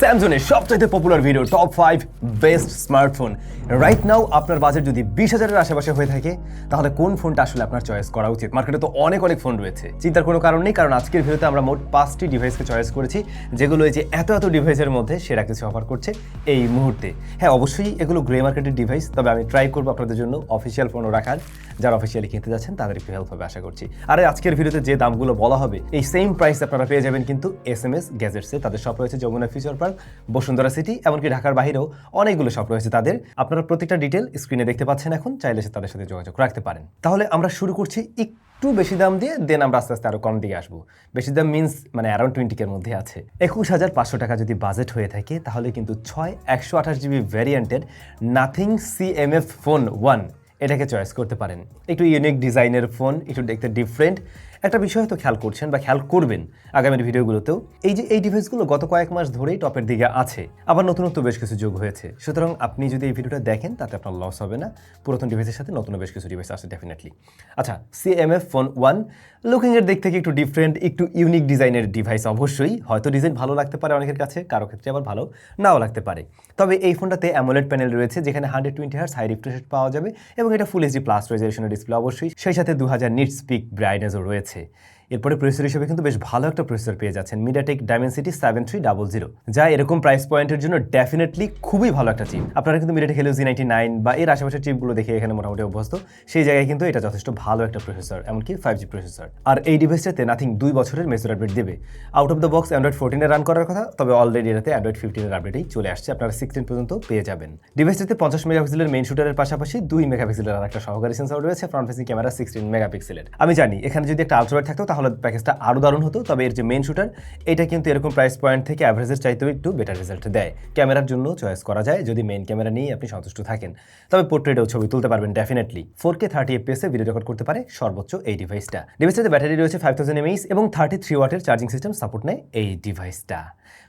স্যামসংয়ের সবচাইতে popular video top five best smartphone right now আপনার budget যদি বিশ হাজারের আশেপাশে হয়ে থাকে, তাহলে কোন ফোনটা আসলে আপনার চয়েস করা উচিত? মার্কেটে তো অনেক অনেক ফোন রয়েছে। চিন্তার কোনো কারণ নেই, কারণ আজকের ভিডিওতে আমরা মোট পাঁচটি ডিভাইসকে চয়েস করেছি, যেগুলো এই যে এত এত ডিভাইসের মধ্যে সেরা কিছু অফার করছে এই মুহূর্তে। হ্যাঁ অবশ্যই এগুলো গ্রে মার্কেটের ডিভাইস তবে আমি ট্রাই করব আপনাদের জন্য অফিসিয়াল ফোনও রাখার। যারা অফিসিয়ালি কিনতে যাচ্ছেন, তাদের একটু হেল্প হবে, আশা করছি। আর আজকের ভিডিওতে যে দামগুলো বলা হবে, এই সেম প্রাইস আপনারা পেয়ে যাবেন কিন্তু এস এম এস গ্যাজেটসে তাদের সব রয়েছে Jamuna future park Bashundhara city, এমনকি ঢাকার বাইরেও অনেকগুলো শপ রয়েছে তাদের। আপনারা প্রত্যেকটা ডিটেল স্ক্রিনে দেখতে পাচ্ছেন এখন, চাইলে সে তাদের সাথে যোগাযোগ রাখতে পারেন। তাহলে আমরা শুরু করছি একটু বেশি দাম দিয়ে, দেন আমরা আস্তে আস্তে আরও কম দিকে আসব। বেশি দাম মিনস মানে অ্যারাউন্ড টোয়েন্টিকের মধ্যে আছে। একুশ হাজার পাঁচশো টাকা যদি বাজেট হয়ে থাকে, তাহলে কিন্তু ছয় একশো আঠাশ জিবি ভ্যারিয়েন্টের নাথিং সিএমএফ ফোন ওয়ান এটাকে চয়েস করতে পারেন। একটু ইউনিক ডিজাইনের ফোন একটু দেখতে ডিফারেন্ট একটা বিষয় হয়তো খেয়াল করছেন বা খেয়াল করবেন আগামীর ভিডিওগুলোতেও। এই যে এই ডিভাইসগুলো গত কয়েক মাস ধরেই টপের দিকে আছে, আবার নতুনত্ব বেশ কিছু যোগ হয়েছে। সুতরাং আপনি যদি এই ভিডিওটা দেখেন, তাতে আপনার লস হবে না। পুরাতন ডিভাইসের সাথে নতুন বেশ কিছু ডিভাইস আছে ডেফিনেটলি আচ্ছা সিএমএফ ফোন ওয়ান লুকিংয়ের দিক থেকে একটু ডিফারেন্ট একটু ইউনিক ডিজাইনের ডিভাইস অবশ্যই। হয়তো ডিজাইন ভালো লাগতে পারে অনেকের কাছে, কারও ক্ষেত্রে আবার ভালো নাও লাগতে পারে। তবে এই ফোনটাতে অ্যামোলেড প্যানেল রয়েছে, যেখানে hundred twenty hertz high refresh পাওয়া যাবে এবং এটা ফুল এইচডি প্লাস রেজলিউশনের ডিসপ্লে অবশ্যই। সেই সাথে দু হাজার নিট স্পিক ব্রাইটনেসও রয়েছে। છે. এরপরে প্রসেসর হিসেবে কিন্তু বেশ ভালো একটা প্রসেসর পেয়ে যাচ্ছেন। MediaTek Dimensity seven three double zero যা এরকম প্রাইস পয়েন্টের জন্য ডেফিনেটলি খুবই ভালো একটা চিপ আপনারা কিন্তু MediaTek Helio G ninety nine বা এর আশেপাশের চিপগুলো দেখে এখানে মোটামুটি অভ্যস্ত। সেই জায়গায় কিন্তু এটা যথেষ্ট ভালো একটা প্রসেসর এমনকি ফাইভ জি প্রসেসর আর এই ডিভাইসটাতে নাথিং দুই বছরের মেসর আপডেট দেবে। Out of the box Android ফোরটিনে run করার কথা, তবে অলরেডি এটাতে অ্যান্ড্রয়েড ফিফটিনের আপডেটেই চলে আসছে। আপনারা সিক্সটিন পর্যন্ত পেয়ে যাবেন। ডিভাইসটাতে পঞ্চাশ মেগাপিক্সেলের মেইন শুটারের পাশাপাশি দুই মেগাপিক্সেলের আর একটা সহকারী সেন্সর রয়েছে ফ্রন্ট ফেসিং ক্যামেরা সিক্সটিন মেগাপিক্সেলের আমি জানি, এখানে যদি একটা আলট্রাওয়েড থাকতো, তাহলে প্যাকেজটা আরও দারুণ হতো, তবে এর যে মেন শুটার এটা কিন্তু এরকম প্রাইস পয়েন্ট থেকে অ্যাভারেজের চাইতেও একটু বেটার রেজাল্ট দেয়। ক্যামেরার জন্য চয়েস করা যায় যদি মেন ক্যামেরা নিয়ে আপনি সন্তুষ্ট থাকেন। তবে পোর্ট্রেটেও ছবি তুলতে পারবেন ডেফিনেটলি ফোর কে থার্টি এফপিএসে ভিডিও রেকর্ড করতে পারে সর্বোচ্চ এই ডিভাইসটা ডিভাইসটাতে ব্যাটারি রয়েছে ফাইভ থাউজেন্ড এমএইচ এবং থার্টি থ্রি ওয়াটের চার্জিং সিস্টেম সাপোর্ট নেয় এই ডিভাইসটা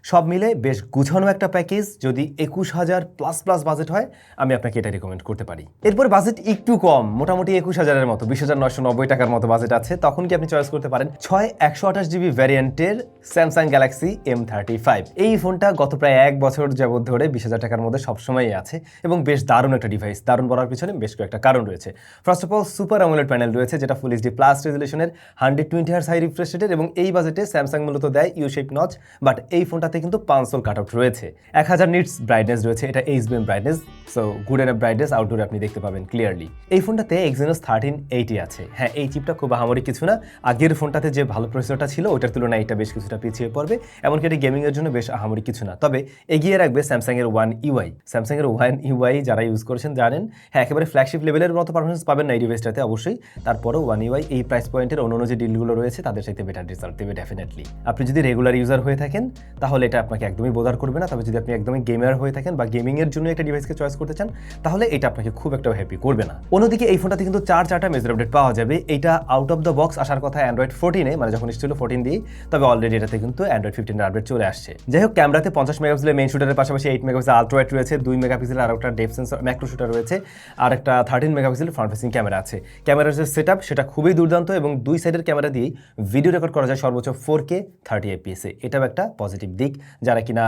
সব মিলে বেশ গুছানো একটা প্যাকেজ যদি একুশ হাজার প্লাস প্লাস বাজেট হয়, আমি আপনাকে এটা রিকমেন্ড করতে পারি। এরপর বাজেট একটু কম, মোটামুটি একুশ হাজারের মতো, বিশ হাজার নয়শো নব্বই টাকার মতো বাজেট আছে। তখন কি আপনি চয়েস করতে পারেন? ছয় একশো আঠাশ GB ভ্যারিয়েন্টের Samsung Galaxy M thirty five এই ফোনটা গত প্রায় এক বছর যাবত ধরে বিশ হাজার টাকার মধ্যে সবসময়ই আছে এবং বেশ দারুণ একটা ডিভাইস দারুণ বলার পিছনে বেশ কয়েকটা কারণ রয়েছে। First of all super AMOLED panel রয়েছে, যেটা full HD plus রেজলিউশনের hundred twenty hertz high refresh রেটের এবং এই বাজেটে স্যামসাং মূলত দেয় ইউ শেপ নচ বাট এই ফোনটাতে কিন্তু পাঁচশোল কাট আউট রয়েছে। এক হাজার নিটস ব্রাইটনেস রয়েছে, এটা H BM brightness so good and brightness আউটডোরে আপনি দেখতে পাবেন ক্লিয়ারলি এই ফোনটাতে এক্সিনোস থার্টিন এইটি আছে। হ্যাঁ এই চিপটা খুব আহামরি কিছু না। আগের ফোনটাতে যে ভালো প্রসেসরটা ছিল, ওটার তুলনায় এটা বেশ কিছুটা পিছিয়ে পড়বে, এমনকি এটা গেমিংয়ের জন্য বেশ আহামরি কিছু না। তবে এগিয়ে রাখবে স্যামসাং এর ওয়ান ইউআই স্যামসাং এর ওয়ান ইউআই যারা ইউজ করেছেন জানেন হ্যাঁ একেবারে ফ্ল্যাগশিপ লেভেলের মতো পারফরমেন্স পাবেন না এই ডিভাইসটাতে অবশ্যই। তারপরেও ওয়ান ইউআই এই প্রাইস পয়েন্টের অন্য যে ডিলগুলো রয়েছে, তাদের সাথে বেটার রেজাল্ট দেবে ডেফিনেটলি আপনি যদি রেগুলার ইউজার হয়ে থাকেন, তাহলে এটা আপনাকে একদমই বোধার করবে না। তবে যদি আপনি একদমই গেমার হয়ে থাকেন বা গেমিংয়ের জন্য একটা ডিভাইসকে চয়েস করতে চান, তাহলে এটা আপনাকে খুব একটা হ্যাপি করবে না। অন্যদিকে এই ফোনটাতে কিন্তু চার চারটা মেজর আপডেট পাওয়া যাবে। এটা আউট অফ দ্য বক্স আসার কথা অ্যান্ড্রয়েড ফোরটিনে মানে যখন এসেছিল ফোরটিন দিয়ে তবে অলরেডি এটাতে কিন্তু অ্যান্ড্রয়েড ফিফটিনের আপডেট চলে আসছে। যাই হোক ক্যামেরাতে পঞ্চাশ মেগাপিক্সেলের মেন শুটারের পাশাপাশি এইট মেগাপিক্সেল আলট্রাওয়েট রয়েছে, দুই মেগাপিক্সেল আর একটা ডেপ সেন্সর ম্যাক্রো শুটার রয়েছে, আর একটা thirteen megapixel front facing camera আছে। ক্যামেরার যে সেট সেটা খুবই দুর্দান্ত এবং দুই সাইডের ক্যামেরা দিয়েই ভিডিও রেকর্ড করা যায় সর্বোচ্চ ফোর কে থার্টি এপিএসে এটাও একটা পজিটিভ দিক। যারা কিনা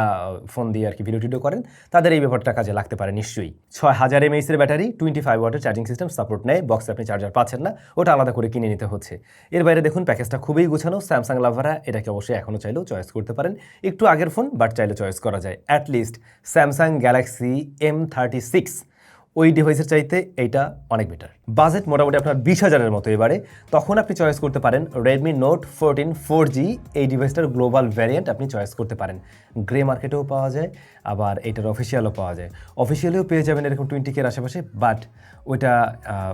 ফোন দিয়ে আর কি ভিডিও টিডিও করেন, তাদের এই ব্যাপারটা কাজে লাগতে পারে নিশ্চয়ই। ছয় হাজার এমএইচের ব্যাটারি টোয়েন্টি ফাইভ ওয়াটের চার্জিং সিস্টেম সাপোর্ট নেয় বক্সে আপনি চার্জার পাচ্ছেন না, ওটা আলাদা করে কিনে নিতে হচ্ছে। এর বাইরে দেখুন প্যাকেজটা খুবই গুছানো স্যামসাং লাভারা এটাকে অবশ্যই এখনও চাইলেও চয়েস করতে পারেন। একটু আগের ফোন বাট চাইলে চয়েস করা যায়। At least Samsung Galaxy M thirty six ওই ডিভাইসের চাইতে এইটা অনেক বেটার বাজেট মোটামুটি আপনার বিশ হাজারের মতো এবারে। তখন আপনি চয়েস করতে পারেন Redmi note fourteen four G এই ডিভাইসটার গ্লোবাল ভ্যারিয়েন্ট আপনি চয়েস করতে পারেন। গ্রে মার্কেটেও পাওয়া যায়, আবার এটার অফিসিয়ালও পাওয়া যায়। অফিসিয়ালিও পেয়ে যাবেন এরকম টোয়েন্টি কের আশেপাশে বাট ওইটা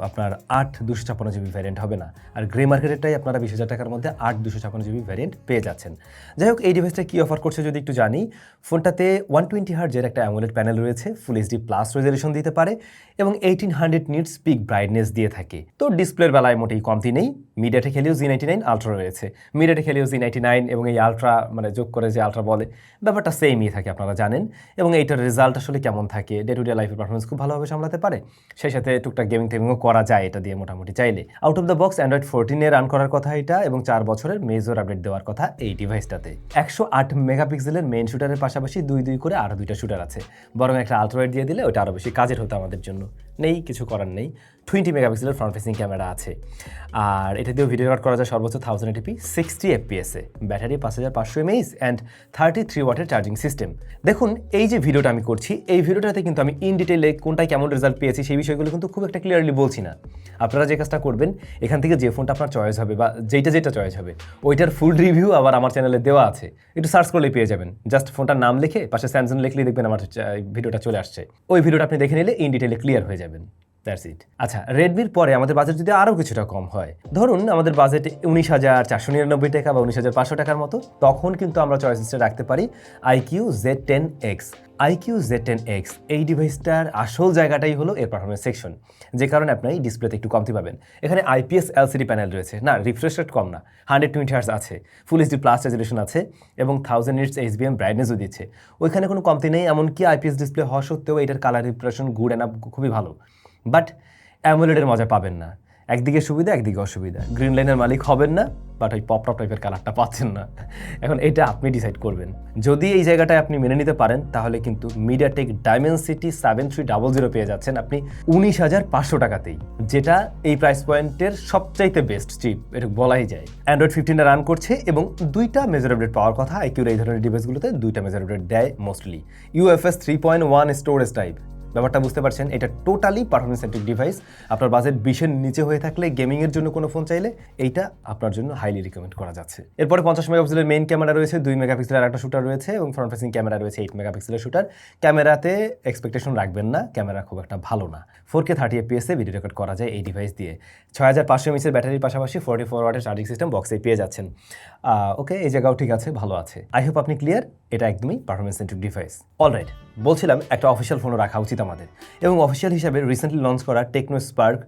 আপনার আট দুশো ছাপ্পান্ন জিবি ভ্যারিয়েন্ট হবে না। আর গ্রে মার্কেটেরটাই আপনারা বিশ হাজার টাকার মধ্যে আট দুশো ছাপ্পান্ন জিবি ভ্যারিয়েন্ট পেয়ে যাচ্ছেন। যাই হোক, এই ডিভাইসটা কী অফার করছে যদি একটু জানি, ফোনটাতে ওয়ান টোয়েন্টি হার্জের একটা অ্যামোলেড প্যানেল রয়েছে ফুল এইচডি প্লাস রেজলিউশন দিতে পারে। এবং eighteen hundred nits peak brightness দিয়ে থাকে। তো ডিসপ্লের বেলায় মোটেই কমতি নেই। MediaTek Helio G ninety nine ultra রয়েছে। MediaTek Helio G ninety nine এবং এই আলট্রা মানে যোগ করে যে আলট্রা বলে, ব্যাপারটা সেমই থাকে আপনারা জানেন। এবং এইটার রেজাল্ট আসলে কেমন থাকে ডে টু ডে লাইফের পারফরমেন্স খুব ভালোভাবে সামলাতে পারে। সেই সাথে টুকটাক গেমিং টেমিংও করা যায় এটা দিয়ে মোটামুটি চাইলে। Out of the box Android ফোরটিনে run করার কথা এটা এবং চার বছরের মেজর আপডেট দেওয়ার কথা এই ডিভাইসটাতে একশো আট মেগাপিক্সেলের মেইন শুটারের পাশাপাশি দুই দুই করে আরও দুইটা শুটার আছে। বরং একটা আলট্রাওয়েড দিয়ে দিলে ওটা আরও বেশি কাজের হতো আমাদের জন্য। নেই, কিছু করার নেই। টোয়েন্টি মেগাপিক্সেলের ফ্রন্ট ফেসিং ক্যামেরা আছে। আর এটা দিয়েও ভিডিও রেকর্ড করা যায় সর্বোচ্চ থাউজেন্ড এটিপি সিক্সটি এফপিএসে ব্যাটারি পাঁচ হাজার পাঁচশো এমএইচ অ্যান্ড থার্টি থ্রি ওয়াটের চার্জিং সিস্টেম দেখুন, এই যে ভিডিওটা আমি করছি, এই ভিডিওটাতে কিন্তু আমি ইন ডিটেলে কোনটায় কেমন রেজাল্ট পেয়েছি, সেই বিষয়গুলো কিন্তু খুব একটা ক্লিয়ারলি বলছি না। আপনারা যে কাজটা করবেন, এখান থেকে যে ফোনটা আপনার চয়েস হবে বা যেইটা যেটা চয়েস হবে, ওইটার ফুল রিভিউ আবার আমার চ্যানেলে দেওয়া আছে। একটু সার্চ করলেই পেয়ে যাবেন। জাস্ট ফোনটার নাম লিখে, পাশে স্যামসাং লিখলেই দেখবেন আমার ভিডিওটা চলে আসছে। ওই ভিডিওটা আপনি দেখে নিলে ইন ডিটেলে ক্লিয়ার হয়ে যাবেন দ্যাটস ইট আচ্ছা রেডমির পরে আমাদের বাজেট যদি আরও কিছুটা কম হয়, ধরুন আমাদের বাজেট উনিশ হাজার চারশো নিরানব্বই টাকা বা উনিশ হাজার পাঁচশো টাকার মতো, তখন কিন্তু আমরা চয়েস লিস্টে রাখতে পারি iQOO Z ten X iQOO Z ten X এই ডিভাইসটার আসল জায়গাটাই হলো এর পারফরমেন্স সেকশন যে কারণে আপনি ডিসপ্লেতে একটু কমতি পাবেন। এখানে আইপিএস এলসিডি প্যানেল রয়েছে। না রিফ্রেশ রেট কম না হান্ড্রেড টোয়েন্টি হার্স আছে ফুল এইচডি প্লাস রেজলিউশন আছে, এবং থাউজেন্ড ইটস এইচবিএম ব্রাইটনেসও দিচ্ছে। ওইখানে কোনো কমতি নেই, এমনকি আইপিএস ডিসপ্লে হওয়া সত্ত্বেও এটার কালার রিপ্রেশন গুড অ্যান্ড খুবই ভালো। বাট অ্যামোলেডের মজা পাবেন না। একদিকে সুবিধা, একদিকে অসুবিধা। গ্রিন লাইনের মালিক হবেন না বাট ওই পপ টপ টাইপের কালারটা পাচ্ছেন না। এখন এটা আপনি ডিসাইড করবেন। যদি এই জায়গাটায় আপনি মেনে নিতে পারেন, তাহলে কিন্তু MediaTek Dimensity seven three double zero পেয়ে যাচ্ছেন আপনি উনিশ হাজার পাঁচশো টাকাতেই, যেটা এই প্রাইস পয়েন্টের সবচাইতে বেস্ট চিপ এটা বলাই যায়। অ্যান্ড্রয়েড ফিফটিনটা রান করছে এবং দুইটা মেজার আপডেট পাওয়ার কথা আইকিউর এই ধরনের ডিভাইসগুলোতে দুইটা মেজার আপডেট দেয় mostly UFS three point one storage type ব্যাপারটা বুঝতে পারছেন, এটা টোটালি পারফরমেন্স সেন্ট্রিক ডিভাইস আপনার বাজেট বিশের নিচে হয়ে থাকলে গেমিংয়ের জন্য কোনো ফোন চাইলে এইটা আপনার জন্য হাইলি রিকমেন্ড করা যাচ্ছে। এরপরে পঞ্চাশ মেগাপিক্সেলের মেইন ক্যামেরা রয়েছে, দুই মেগাপিক্সেলের একটা শুটার রয়েছে এবং ফ্রন্ট ফেসিং ক্যামেরা রয়েছে এইট মেগাপিক্সেলের শুটার ক্যামেরাতে এক্সপেকটেশন রাখবেন না ক্যামেরা খুব একটা ভালো না। ফোর কে থার্টি এপিএসে ভিডিও রেকর্ড করা যায় এই ডিভাইস দিয়ে। ছয় হাজার পাঁচশো এমএসের ব্যাটারির পাশাপাশি ফোর্টি ফোর ওয়াটের চার্জিং সিস্টেম বক্সে পেয়ে যাচ্ছেন। ওকে এই জায়গাও ঠিক আছে, ভালো আছে। আই হোপ আপনি ক্লিয়ার এটা একদমই পারফরমেন্স সেন্ট্রিক ডিভাইস অলরাইট বলছিলাম, একটা অফিসিয়াল ফোনও রাখা উচিত আমাদের। এবং অফিসিয়াল হিসাবে রিসেন্টলি লঞ্চ করা টেকনো স্পার্ক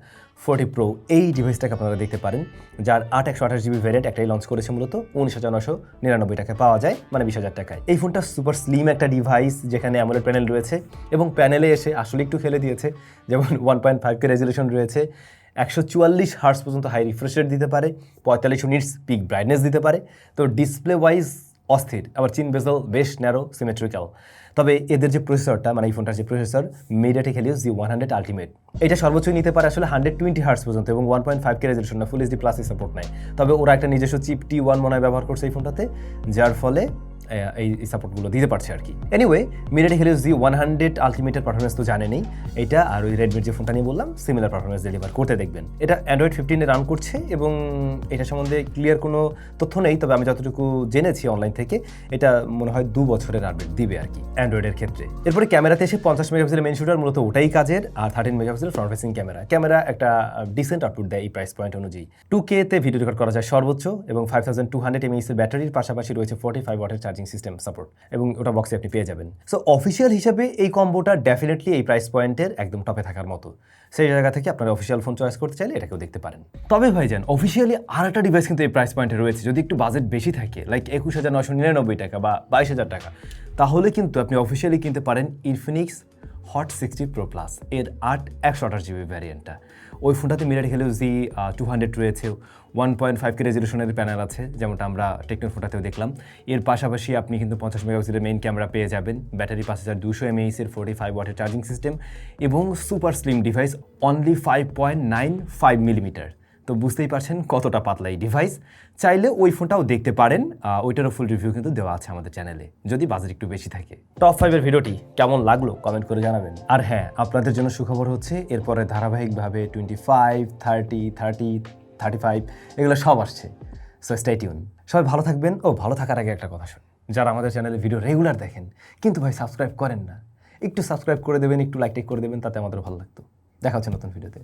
ফোর্টি প্রো এই ডিভাইসটাকে আপনারা দেখতে পারেন, যার আট একশো আঠাশ জিবি ভ্যারিয়েন্ট একটাই লঞ্চ করেছে মূলত, উনিশ হাজার নশো নিরানব্বই টাকায় পাওয়া যায় মানে বিশ হাজার টাকায়। এই ফোনটা সুপার স্লিম একটা ডিভাইস যেখানে অ্যামোলেড প্যানেল রয়েছে, এবং প্যানেলে এসে আসলে একটু খেলে দিয়েছে, যেমন one point five K resolution রয়েছে, একশো চুয়াল্লিশ হার্স পর্যন্ত হাই রিফ্রেশ রেট দিতে পারে, পঁয়তাল্লিশ ইউনিটস পিক ব্রাইটনেস দিতে পারে। তো ডিসপ্লে ওয়াইজ অস্থির। আবার চিন বেজল বেশ ন্যারো সিমেট্রিক্যাল তবে এদের যে প্রসেসরটা মানে এই ফোনটার যে processor MediaTek Helio G one hundred ultimate এটা সর্বোচ্চ নিতে পারে আসলে হান্ড্রেড টোয়েন্টি হার্স পর্যন্ত এবং one point five K resolution full HD plus support নেয় তবে ওরা একটা নিজস্ব চিপ টি ওয়ান মনে ব্যবহার করছে এই ফোনটাতে যার ফলে এই সাপোর্টগুলো দিতে পারছে আর কি। Anyway MediaTek Helio G one hundred আলটিমেটের performance তো জানেনই এটা আর ওই রেডমির যে ফোনটা নিয়ে বললাম সিমিলার পারফরমেন্স ডেলিভার করতে দেখবেন। এটা অ্যান্ড্রয়েড ফিফটিনে রান করছে এবং এটা সম্বন্ধে ক্লিয়ার কোনো তথ্য নেই, তবে আমি যতটুকু জেনেছি অনলাইন থেকে, এটা মনে হয় দু বছরের আপডেট দিবে আর কি অ্যান্ড্রয়েডের ক্ষেত্রে। এরপরে ক্যামেরাতে এসে পঞ্চাশ মেগাপিক্সেলের মেন শুটার মূলত ওটাই কাজের, আর thirteen megapixel front facing camera camera একটা ডিসেন্ট আউটপুট দেয় এই প্রাইস পয়েন্ট অনুযায়ী। টু কে তে ভিডিও রেকর্ড করা যায় সর্বোচ্চ এবং ফাইভ থাউজেন্ড টু হান্ড্রেড এমএইচের ব্যাটারির পাশাপাশি রয়েছে ফোর্টি ফাইভ ওয়াটের চার্জিং সিস্টেম সাপোর্ট এবং ওটা বক্সে আপনি পেয়ে যাবেন। সো অফিসিয়াল হিসাবে এই কম্বোটা ডেফিনেটলি এই প্রাইস পয়েন্টের একদম টপে থাকার মতো। সেই জায়গা থেকে আপনারা অফিসিয়াল ফোন চয়েস করতে চাইলে এটাকেও দেখতে পারেন। তবে ভাইজান অফিসিয়ালি আর একটা ডিভাইস কিন্তু এই প্রাইস পয়েন্টে রয়েছে। যদি একটু বাজেট বেশি থাকে লাইক একুশ হাজার নশো নিরানব্বই টাকা বা বাইশ হাজার টাকা, তাহলে কিন্তু আপনি অফিসিয়ালি কিনতে পারেন Infinix Hot sixty pro plus এর আট একশো আঠাশ জিবি ভ্যারিয়েন্টটা ওই ফোনটাতে মিরার খেলেও জি টু হান্ড্রেড রয়েছে। ওয়ান পয়েন্ট ফাইভ কে রেজলিউশনের প্যানেল আছে, যেমনটা আমরা টেকনোর ফোনটাতেও দেখলাম। এর পাশাপাশি আপনি কিন্তু পঞ্চাশ মেগাপিক্সেলের মেইন ক্যামেরা পেয়ে যাবেন। ব্যাটারি পাঁচ হাজার দুশো এমএইচের ফোর্টি ফাইভ ওয়াটের চার্জিং সিস্টেম এবং super slim device only five point nine five millimetre তো বুঝতেই পারছেন কতটা পাতলা এই ডিভাইস চাইলে ওই ফোনটাও দেখতে পারেন। ওইটারও ফুল রিভিউ কিন্তু দেওয়া আছে আমাদের চ্যানেলে যদি বাজেট একটু বেশি থাকে। টপ ফাইভের ভিডিওটি কেমন লাগল কমেন্ট করে জানাবেন। আর হ্যাঁ আপনাদের জন্য সুখবর হচ্ছে, এরপরে ধারাবাহিকভাবে twenty five thirty thirty thirty five এগুলো সব আসছে। সো স্টে টিউন সবাই ভালো থাকবেন ও ভালো থাকার আগে একটা কথা শুন যারা আমাদের চ্যানেলে ভিডিও রেগুলার দেখেন, কিন্তু ভাই সাবস্ক্রাইব করেন না, একটু সাবস্ক্রাইব করে দেবেন, একটু লাইক টেক করে দেবেন, তাতে আমাদের ভালো লাগতো। দেখা হচ্ছে নতুন ভিডিওতে